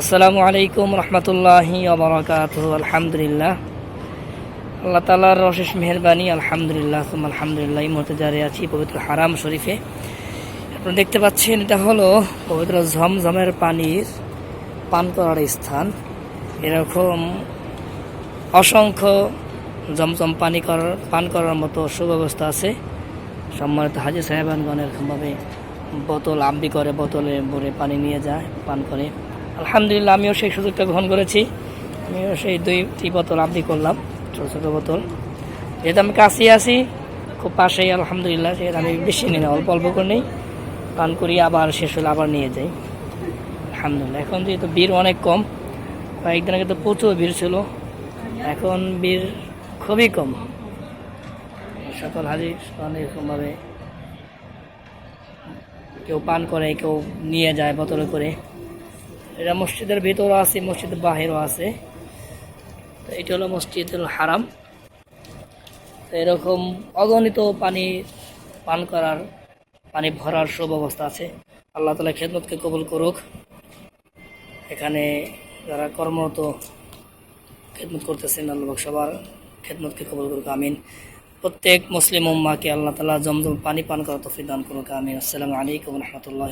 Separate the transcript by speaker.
Speaker 1: আসসালামু আলাইকুম রহমতুল্লাহি আলহামদুলিল্লাহ। আল্লাহ তালার অশেষ মেহরবানি, আলহামদুলিল্লাহ আলহামদুলিল্লাহ, এই মুহূর্তে দাঁড়িয়ে আছি পবিত্র হারাম শরীফে। আপনারা দেখতে পাচ্ছেন, এটা হলো পবিত্র ঝমঝমের পানির পান করার স্থান। এরকম অসংখ্য জমজম পানি করার পান করার মতো সুব্যবস্থা আছে। সম্মানিত হাজি সাহেবানগণ এরকমভাবে বোতল আব্বি করে বোতলে ভরে পানি নিয়ে যায়, পান করে। আলহামদুলিল্লাহ, আমিও সেই সুযোগটা গ্রহণ করেছি। আমিও সেই দুইটি বোতল আব্দি করলাম, ছোটো ছোটো বোতল। যেহেতু আমি কাছেই আছি, খুব পাশেই আলহামদুলিল্লাহ, সেহেতু আমি বেশি নিই না অল্প অল্প করে নিই। পান করি, আবার শেষ হলে আবার নিয়ে যাই। আলহামদুলিল্লাহ, এখন যেহেতু ভিড় অনেক কম, কয়েকদিন আগে তো প্রচুর ভিড় ছিল। এখন ভিড় খুবই কম। সকল হাজির এরকমভাবে কেউ পান করে, কেউ নিয়ে যায় বোতলে করে। এটা মসজিদের ভিতরও আছে, মসজিদের বাহিরও আছে। এটা হলো মসজিদুল হারাম। এরকম অগণিত পানি পান করার, পানি ভরার সব সুব্যবস্থা আছে। আল্লাহ তালা খেদমতকে কবুল করুক। এখানে যারা কর্মরত খেদমত করতেছেন, আল্লাহ সবার খেদমতকে কবুল করুক, আমিন। প্রত্যেক মুসলিম উম্মাকে আল্লাহ তালা জমজম পানি পান করা তফিক দান করুক, আমিন। আসসালামু আলাইকুম রহমতুল্লাহ